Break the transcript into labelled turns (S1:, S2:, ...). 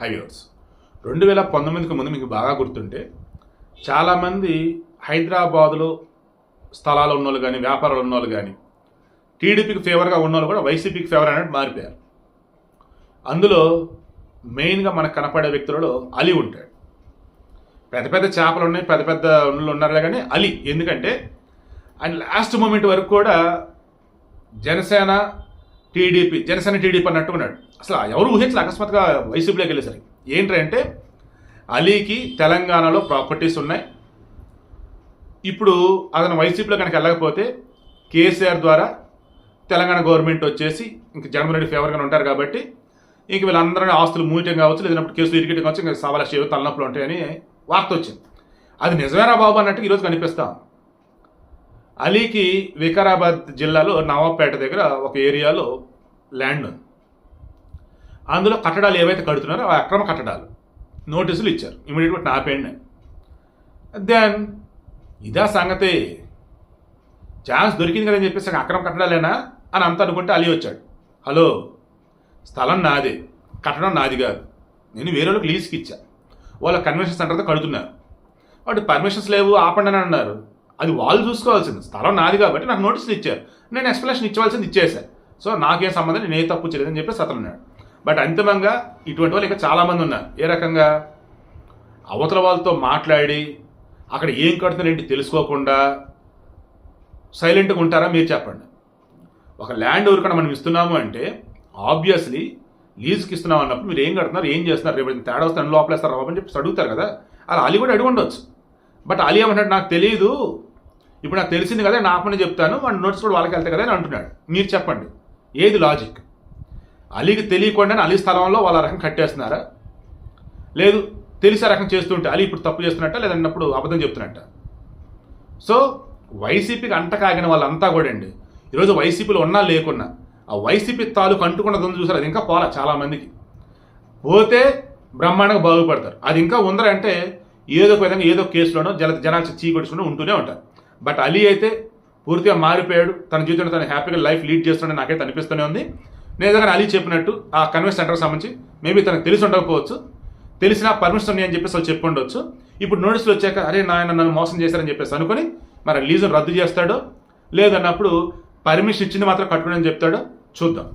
S1: Highways రెండు వేల పంతొమ్మిదికి ముందు మీకు బాగా గుర్తుంటే చాలామంది హైదరాబాదులో స్థలాలు ఉన్నోళ్ళు కానీ వ్యాపారాలు ఉన్నోళ్ళు కానీ టీడీపీకి ఫేవర్గా ఉన్నోళ్ళు కూడా వైసీపీకి ఫేవర్ అనేది మారిపోయారు. అందులో మెయిన్గా మనకు కనపడే వ్యక్తులలో అలీ ఉంటాడు. పెద్ద పెద్ద చేపలు ఉన్నాయి పెద్ద పెద్ద ఉన్నలు ఉన్నారు కానీ అలీ. ఎందుకంటే ఆయన లాస్ట్ మూమెంట్ వరకు కూడా జనసేన టీడీపీ జనసేన టీడీపీ అన్నట్టు ఉన్నాడు. అసలు ఎవరు ఊహించలే అకస్మాత్తుగా వైసీపీలోకి వెళ్ళేసరికి. ఏంటంటే అలీకి తెలంగాణలో ప్రాపర్టీస్ ఉన్నాయి. ఇప్పుడు అతను వైసీపీలో కనుక వెళ్ళకపోతే కేసీఆర్ ద్వారా తెలంగాణ గవర్నమెంట్ వచ్చేసి ఇంక జగన్మోహన్ రెడ్డి ఫేవర్గానే ఉంటారు కాబట్టి ఇంక వీళ్ళందరినీ ఆస్తులు మూయటం కావచ్చు లేదన్నప్పుడు కేసులు ఇరికిటం కావచ్చు ఇంకా సవాల శివ తలనొప్పులు ఉంటాయని వార్త వచ్చింది. అది నిజమేనా బాబు అన్నట్టు ఈరోజు కనిపిస్తాం అలీకి వికారాబాద్ జిల్లాలో నవాబ్పేట దగ్గర ఒక ఏరియాలో ల్యాండ్ ఉంది. అందులో కట్టడాలు ఏవైతే కడుతున్నారో ఆ అక్రమ కట్టడాలు. నోటీసులు ఇచ్చారు. ఇమీడియట్గా నాపేయండి దెన్ ఇదా సంగతి. ఛాన్స్ దొరికింది కదని చెప్పేసి అక్రమ కట్టడాలేనా అని అంత అనుకుంటే అలీ వచ్చాడు. హలో స్థలం నాదే. కట్టడం నాది కాదు. నేను వేరే వాళ్ళకి లీజ్కి ఇచ్చా. వాళ్ళ కన్వెన్షన్ సెంటర్తో కడుతున్నారు. వాటి పర్మిషన్స్ లేవు ఆపండి అని అన్నారు. అది వాళ్ళు చూసుకోవాల్సింది. స్థలం నాది కాబట్టి నాకు నోటీసులు ఇచ్చారు. నేను ఎక్స్ప్లెనేషన్ ఇచ్చేవాల్సింది ఇచ్చేసాను సో నాకేం సంబంధం నేను ఏ తప్పు చేయలేదని చెప్పేసి అతను ఉన్నాడు బట్ అంతిమంగా ఇటువంటి వాళ్ళు ఇంకా చాలామంది ఉన్నారు. ఏ రకంగా? అవతల వాళ్ళతో మాట్లాడి అక్కడ ఏం కడుతున్నారేంటి తెలుసుకోకుండా సైలెంట్గా ఉంటారా మీరు చెప్పండి. ఒక ల్యాండ్ ఎవరికైనా మనం ఇస్తున్నాము అంటే ఆబ్వియస్లీ లీజుకి ఇస్తున్నాం అన్నప్పుడు మీరు ఏం కడుతున్నారు ఏం చేస్తున్నారు? రేపు తేడా వస్తే నన్ను లోపలేస్తారు అని చెప్పి అడుగుతారు కదా. అలా అలీ కూడా అడిగి ఉండొచ్చు. బట్ అలీ ఏమంటాడు నాకు తెలియదు ఇప్పుడు నాకు తెలిసింది కదా నాకు పని చెప్తాను వాడి నోట్స్ కూడా వాళ్ళకి వెళ్తాయి కదా అని అంటున్నాడు. మీరు చెప్పండి ఏది లాజిక్ అలీకి తెలియకుండానే అలీ స్థలంలో వాళ్ళ రకం కట్టేస్తున్నారా? లేదు తెలిసే రకం చేస్తుంటే అలీ ఇప్పుడు తప్పు చేస్తున్నట్ట లేదన్నప్పుడు అబద్ధం చెప్తున్నట్ట? సో వైసీపీకి అంట కాగిన వాళ్ళంతా కూడా అండి ఈరోజు వైసీపీలో ఉన్నా లేకున్నా ఆ వైసీపీ తాలూకు అంటుకున్నది ఉంది చూసారు? అది ఇంకా పోలా చాలామందికి. పోతే బ్రహ్మాండంగా బాగుపడతారు. అది ఇంకా ఉందరంటే ఏదో ఒక విధంగా ఏదో కేసులోనో జల జనాలు చీకొడుచుకుంటూ ఉంటూనే ఉంటారు. బట్ అలీ అయితే పూర్తిగా మారిపోయాడు. తన జీవితంలో తను హ్యాపీగా లైఫ్ లీడ్ చేస్తున్నాడని నాకైతే అనిపిస్తూనే ఉంది. నేను ఏదైనా అలీ చెప్పినట్టు ఆ కన్వెన్స్ సెంటర్కి సంబంధించి మేబీ తనకు తెలిసి ఉండకపోవచ్చు. తెలిసిన పర్మిషన్ ఉన్నాయి అని చెప్పేసి వాళ్ళు చెప్పి ఉండొచ్చు. ఇప్పుడు నోటీసులు వచ్చాక అరే నాయన నన్ను మోసం చేశారని చెప్పేసి అనుకుని మరి లీజును రద్దు చేస్తాడో లేదన్నప్పుడు పర్మిషన్ ఇచ్చింది మాత్రం కట్టుకుని చెప్తాడో చూద్దాం.